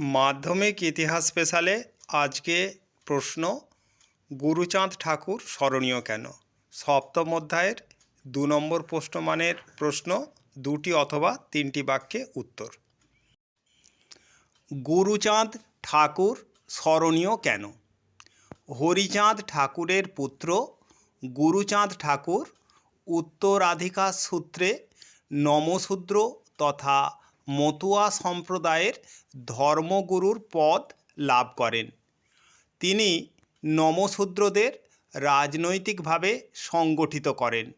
মাধ্যমিক ইতিহাস স্পেশালে আজকে প্রশ্ন, গুরুচাঁদ ঠাকুর স্মরণীয় কেন? সপ্তম অধ্যায়ের দু নম্বর প্রশ্নমানের প্রশ্ন, দুটি অথবা তিনটি বাক্যে উত্তর। গুরুচাঁদ ঠাকুর স্মরণীয় কেন? হরিচাঁদ ঠাকুরের পুত্র, গুরুচাঁদ ঠাকুর উত্তরাধিকার সূত্রে নমশূদ্র তথা মতুয়া সম্প্রদায়ের ধর্মগুরুর পদ লাভ করেন। তিনি নমশূদ্রদের রাজনৈতিকভাবে সংগঠিত করেন।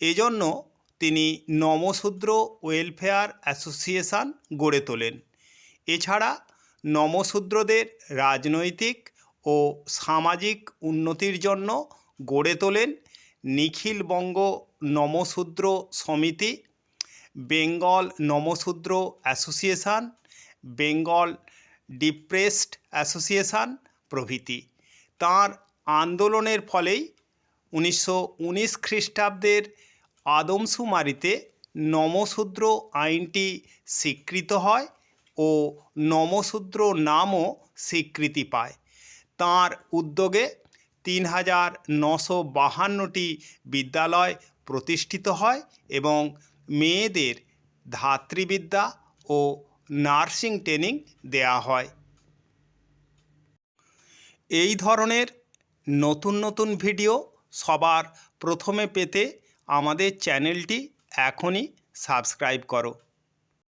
এজন্য তিনি নমশূদ্র ওয়েলফেয়ার অ্যাসোসিয়েশন গড়ে তোলেন। এছাড়া নমশূদ্রদের রাজনৈতিক ও সামাজিক উন্নতির জন্য গড়ে তোলেন Nikhilbanga Namasudra Samiti Bengal Namasudra association, Bengal depressed association প্রভৃতি। তাঁর আন্দোলনের ফলেই উনিশশো উনিশ খ্রিস্টাব্দের আদমশুমারিতে নমশূদ্র আইনটি স্বীকৃত হয় ও নমশূদ্র নামও স্বীকৃতি পায়। তাঁর উদ্যোগে তিন হাজার নশো বাহান্নটি বিদ্যালয় প্রতিষ্ঠিত হয় এবং মেয়েদের ধাত্রীবিদ্যা ও নার্সিং ট্রেনিং দেয়া হয়। এই ধরনের নতুন নতুন ভিডিও সবার প্রথমে পেতে আমাদের চ্যানেলটি এখনই সাবস্ক্রাইব করো।